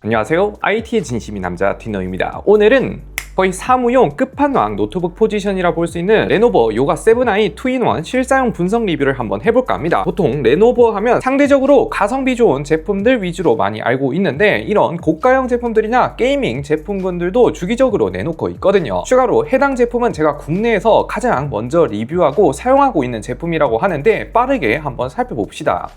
안녕하세요. IT의 진심인 남자 디너입니다. 오늘은 거의 사무용 끝판왕 노트북 포지션이라 볼 수 있는 레노버 요가 7i 2in1 실사용 분석 리뷰를 한번 해볼까 합니다. 보통 레노버 하면 상대적으로 가성비 좋은 제품들 위주로 많이 알고 있는데 이런 고가형 제품들이나 게이밍 제품군들도 주기적으로 내놓고 있거든요. 추가로 해당 제품은 제가 국내에서 가장 먼저 리뷰하고 사용하고 있는 제품이라고 하는데 빠르게 한번 살펴봅시다.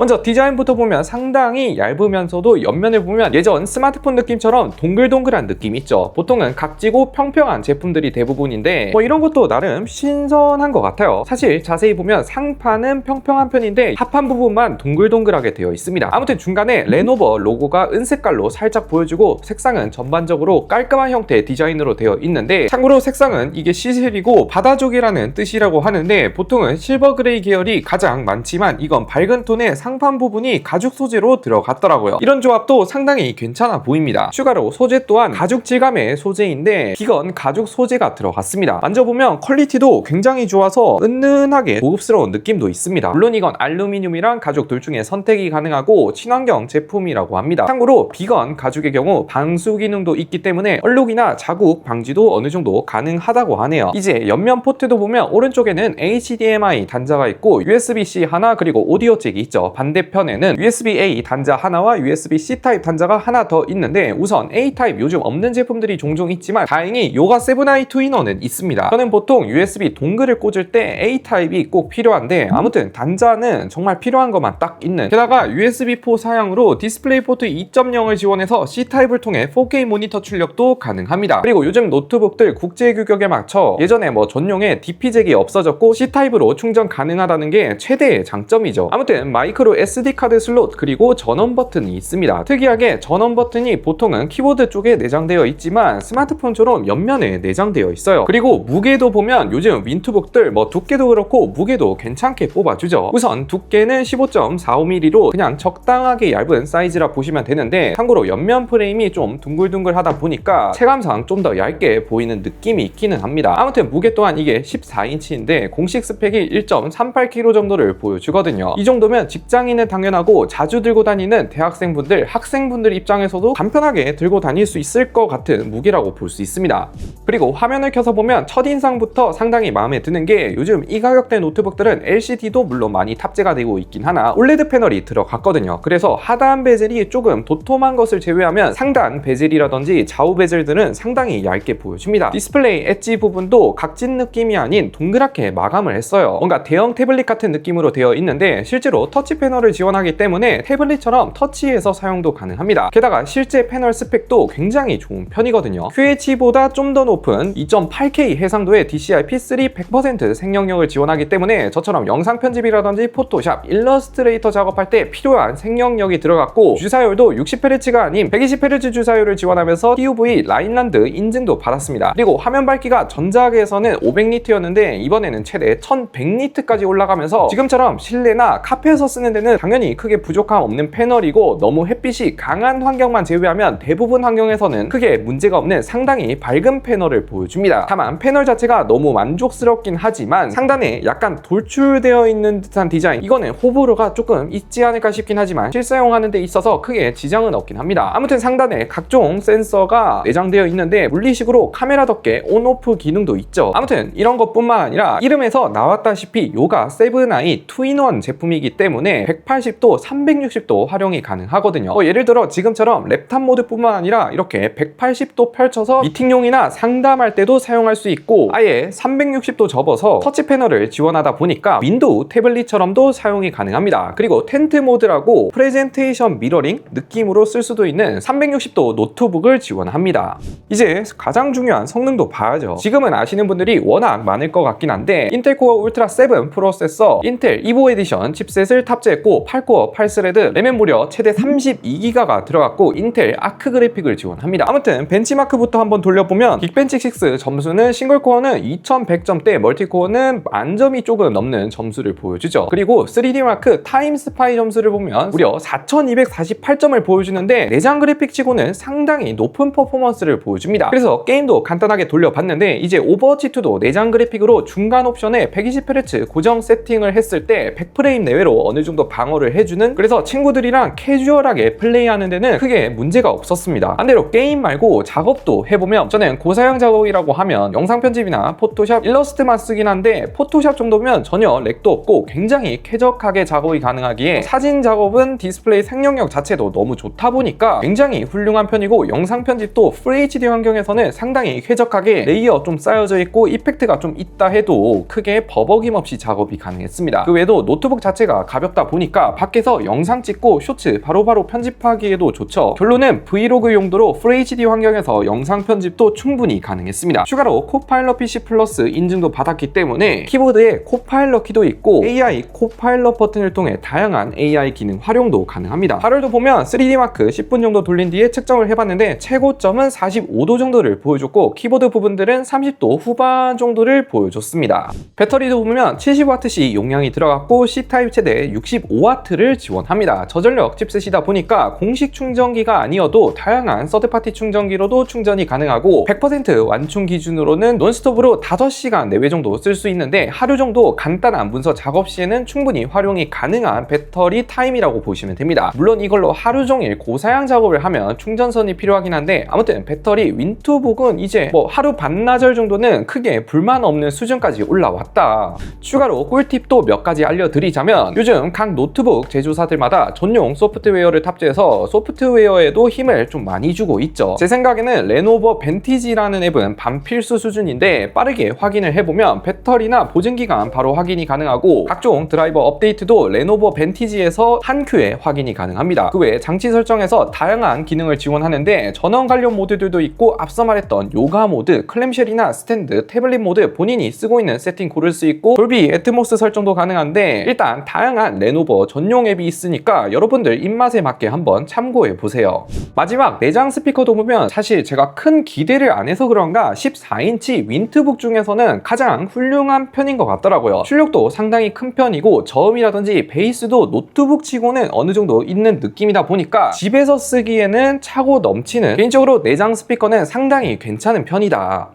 먼저 디자인부터 보면 상당히 얇으면서도 옆면을 보면 예전 스마트폰 느낌처럼 동글동글한 느낌 있죠. 보통은 각지고 평평한 제품들이 대부분인데 뭐 이런 것도 나름 신선한 것 같아요. 사실 자세히 보면 상판은 평평한 편인데 하판 부분만 동글동글하게 되어 있습니다. 아무튼 중간에 레노버 로고가 은색깔로 살짝 보여주고 색상은 전반적으로 깔끔한 형태의 디자인으로 되어 있는데 참고로 색상은 이게 시슬이고 바다족이라는 뜻이라고 하는데 보통은 실버 그레이 계열이 가장 많지만 이건 밝은 톤의 상판 부분이 가죽 소재로 들어갔더라고요. 이런 조합도 상당히 괜찮아 보입니다. 추가로 소재 또한 가죽 질감의 소재인데 비건 가죽 소재가 들어갔습니다. 만져보면 퀄리티도 굉장히 좋아서 은은하게 고급스러운 느낌도 있습니다. 물론 이건 알루미늄이랑 가죽 둘 중에 선택이 가능하고 친환경 제품이라고 합니다. 참고로 비건 가죽의 경우 방수 기능도 있기 때문에 얼룩이나 자국 방지도 어느 정도 가능하다고 하네요. 이제 옆면 포트도 보면 오른쪽에는 HDMI 단자가 있고 USB-C 하나 그리고 오디오 잭이 있죠. 반대편에는 USB-A 단자 하나와 USB-C 타입 단자가 하나 더 있는데 우선 A 타입 요즘 없는 제품들이 종종 있지만 다행히 요가 7i 2인원은 있습니다. 저는 보통 USB 동글을 꽂을 때 A 타입이 꼭 필요한데 아무튼 단자는 정말 필요한 것만 딱 있는 게다가 USB4 사양으로 디스플레이 포트 2.0을 지원해서 C 타입을 통해 4K 모니터 출력도 가능합니다. 그리고 요즘 노트북들 국제 규격에 맞춰 예전에 뭐 전용의 DP 잭이 없어졌고 C 타입으로 충전 가능하다는 게 최대의 장점이죠. 아무튼 마이크로 SD 카드 슬롯 그리고 전원 버튼이 있습니다. 특이하게 전원 버튼이 보통은 키보드 쪽에 내장되어 있지만 스마트폰처럼 옆면에 내장되어 있어요. 그리고 무게도 보면 요즘 윈투북들 뭐 두께도 그렇고 무게도 괜찮게 뽑아주죠. 우선 두께는 15.45mm로 그냥 적당하게 얇은 사이즈라 보시면 되는데 참고로 옆면 프레임이 좀 둥글둥글하다 보니까 체감상 좀 더 얇게 보이는 느낌이 있기는 합니다. 아무튼 무게 또한 이게 14인치인데 공식 스펙이 1.38kg 정도를 보여주거든요. 이 정도면 직장 인은 당연하고 자주 들고 다니는 대학생분들, 학생분들 입장에서도 간편하게 들고 다닐 수 있을 것 같은 무게라고 볼 수 있습니다. 그리고 화면을 켜서 보면 첫인상부터 상당히 마음에 드는 게 요즘 이 가격대 노트북들은 LCD도 물론 많이 탑재가 되고 있긴 하나 OLED 패널이 들어갔거든요. 그래서 하단 베젤이 조금 도톰한 것을 제외하면 상단 베젤이라든지 좌우 베젤들은 상당히 얇게 보여줍니다. 디스플레이 엣지 부분도 각진 느낌이 아닌 동그랗게 마감을 했어요. 뭔가 대형 태블릿 같은 느낌으로 되어 있는데 실제로 터치 패널을 지원하기 때문에 태블릿처럼 터치해서 사용도 가능합니다. 게다가 실제 패널 스펙도 굉장히 좋은 편이거든요. QH보다 좀 더 높은 2.8K 해상도의 DCI-P3 100% 생명력을 지원하기 때문에 저처럼 영상 편집이라든지 포토샵, 일러스트레이터 작업할 때 필요한 생명력이 들어갔고 주사율도 60Hz가 아닌 120Hz 주사율을 지원하면서 TUV 라인란드 인증도 받았습니다. 그리고 화면 밝기가 전작에서는 500니트였는데 이번에는 최대 1100니트까지 올라가면서 지금처럼 실내나 카페에서 쓰는 데는 당연히 크게 부족함 없는 패널이고 너무 햇빛이 강한 환경만 제외하면 대부분 환경에서는 크게 문제가 없는 상당히 밝은 패널을 보여줍니다. 다만 패널 자체가 너무 만족스럽긴 하지만 상단에 약간 돌출되어 있는 듯한 디자인 이거는 호불호가 조금 있지 않을까 싶긴 하지만 실사용하는 데 있어서 크게 지장은 없긴 합니다. 아무튼 상단에 각종 센서가 내장되어 있는데 물리식으로 카메라 덕게 온오프 기능도 있죠. 아무튼 이런 것뿐만 아니라 이름에서 나왔다시피 요가 7i 2in1 제품이기 때문에 180도, 360도 활용이 가능하거든요. 뭐 예를 들어 지금처럼 랩탑 모드뿐만 아니라 이렇게 180도 펼쳐서 미팅용이나 상담할 때도 사용할 수 있고 아예 360도 접어서 터치 패널을 지원하다 보니까 윈도우 태블릿처럼도 사용이 가능합니다. 그리고 텐트 모드라고 프레젠테이션 미러링 느낌으로 쓸 수도 있는 360도 노트북을 지원합니다. 이제 가장 중요한 성능도 봐야죠. 지금은 아시는 분들이 워낙 많을 것 같긴 한데 인텔 코어 울트라 7 프로세서 인텔 이보 에디션 칩셋을 탑재 탑재했고 8코어 8스레드 램은 무려 최대 32기가가 들어갔고 인텔 아크 그래픽을 지원합니다. 아무튼 벤치마크부터 한번 돌려보면 긱벤치 6 점수는 싱글코어는 2100점대 멀티코어는 만점이 조금 넘는 점수를 보여주죠. 그리고 3D 마크 타임 스파이 점수를 보면 무려 4248점을 보여주는데 내장 그래픽 치고는 상당히 높은 퍼포먼스를 보여줍니다. 그래서 게임도 간단하게 돌려봤는데 이제 오버워치2도 내장 그래픽으로 중간 옵션에 120Hz 고정 세팅을 했을 때 100프레임 내외로 어느 정도 방어를 해주는 그래서 친구들이랑 캐주얼하게 플레이하는 데는 크게 문제가 없었습니다. 반대로 게임 말고 작업도 해보면 저는 고사양 작업이라고 하면 영상 편집이나 포토샵, 일러스트만 쓰긴 한데 포토샵 정도면 전혀 렉도 없고 굉장히 쾌적하게 작업이 가능하기에 사진 작업은 디스플레이 생명력 자체도 너무 좋다 보니까 굉장히 훌륭한 편이고 영상 편집도 FHD 환경에서는 상당히 쾌적하게 레이어 좀 쌓여져 있고 이펙트가 좀 있다 해도 크게 버벅임 없이 작업이 가능했습니다. 그 외에도 노트북 자체가 가볍다 보니까 밖에서 영상 찍고 쇼츠 바로 바로 편집하기에도 좋죠. 결론은 브이로그 용도로 FHD 환경에서 영상 편집도 충분히 가능했습니다. 추가로 코파일럿 PC 플러스 인증도 받았기 때문에 키보드에 코파일럿 키도 있고 AI 코파일럿 버튼을 통해 다양한 AI 기능 활용도 가능합니다. 발열도 보면 3D 마크 10분 정도 돌린 뒤에 측정을 해봤는데 최고점은 45도 정도를 보여줬고 키보드 부분들은 30도 후반 정도를 보여줬습니다. 배터리도 보면 70W씩 용량이 들어갔고 C타입 최대 65W를 지원합니다. 저전력 칩셋이다 보니까 공식 충전기가 아니어도 다양한 서드파티 충전기로도 충전이 가능하고 100% 완충 기준으로는 논스톱으로 5시간 내외 정도 쓸 수 있는데 하루 정도 간단한 문서 작업 시에는 충분히 활용이 가능한 배터리 타임이라고 보시면 됩니다. 물론 이걸로 하루 종일 고사양 작업을 하면 충전선이 필요하긴 한데 아무튼 배터리 윈투북은 이제 뭐 하루 반나절 정도는 크게 불만 없는 수준까지 올라왔다. 추가로 꿀팁도 몇 가지 알려드리자면 요즘 각 노트북 제조사들마다 전용 소프트웨어를 탑재해서 소프트웨어에도 힘을 좀 많이 주고 있죠. 제 생각에는 레노버 벤티지라는 앱은 반필수 수준인데 빠르게 확인을 해보면 배터리나 보증기간 바로 확인이 가능하고 각종 드라이버 업데이트도 레노버 벤티지에서 한 큐에 확인이 가능합니다. 그 외에 장치 설정에서 다양한 기능을 지원하는데 전원 관련 모드들도 있고 앞서 말했던 요가 모드, 클램쉘이나 스탠드, 태블릿 모드 본인이 쓰고 있는 세팅 고를 수 있고 돌비 애트모스 설정도 가능한데 일단 다양한 레노버 전용 앱이 있으니까 여러분들 입맛에 맞게 한번 참고해 보세요. 마지막 내장 스피커도 보면 사실 제가 큰 기대를 안 해서 그런가 14인치 윈트북 중에서는 가장 훌륭한 편인 것 같더라고요. 출력도 상당히 큰 편이고 저음이라든지 베이스도 노트북 치고는 어느 정도 있는 느낌이다 보니까 집에서 쓰기에는 차고 넘치는 개인적으로 내장 스피커는 상당히 괜찮은 편이다.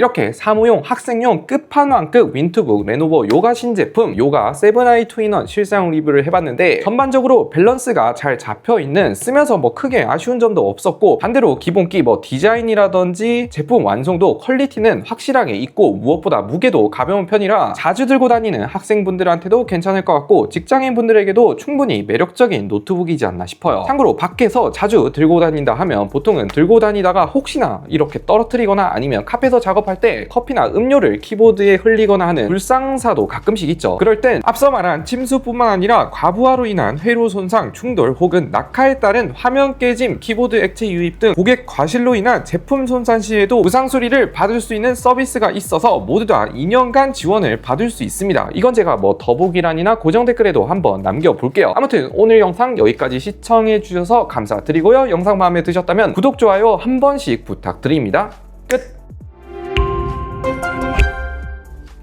이렇게 사무용, 학생용 끝판왕급 윈투북 레노버 요가 신제품 요가 7i 투인원 실사용 리뷰를 해봤는데 전반적으로 밸런스가 잘 잡혀있는 쓰면서 뭐 크게 아쉬운 점도 없었고 반대로 기본기 뭐 디자인이라든지 제품 완성도 퀄리티는 확실하게 있고 무엇보다 무게도 가벼운 편이라 자주 들고 다니는 학생분들한테도 괜찮을 것 같고 직장인 분들에게도 충분히 매력적인 노트북이지 않나 싶어요. 참고로 밖에서 자주 들고 다닌다 하면 보통은 들고 다니다가 혹시나 이렇게 떨어뜨리거나 아니면 카페에서 작업할 때 커피나 음료를 키보드에 흘리거나 하는 불상사도 가끔씩 있죠. 그럴 땐 앞서 말한 침수뿐만 아니라 과부하로 인한 회로 손상, 충돌 혹은 낙하에 따른 화면 깨짐, 키보드 액체 유입 등 고객 과실로 인한 제품 손상 시에도 무상 수리를 받을 수 있는 서비스가 있어서 모두 다 2년간 지원을 받을 수 있습니다. 이건 제가 뭐 더보기란이나 고정 댓글에도 한번 남겨볼게요. 아무튼 오늘 영상 여기까지 시청해 주셔서 감사드리고요. 영상 마음에 드셨다면 구독, 좋아요 한 번씩 부탁드립니다. 끝!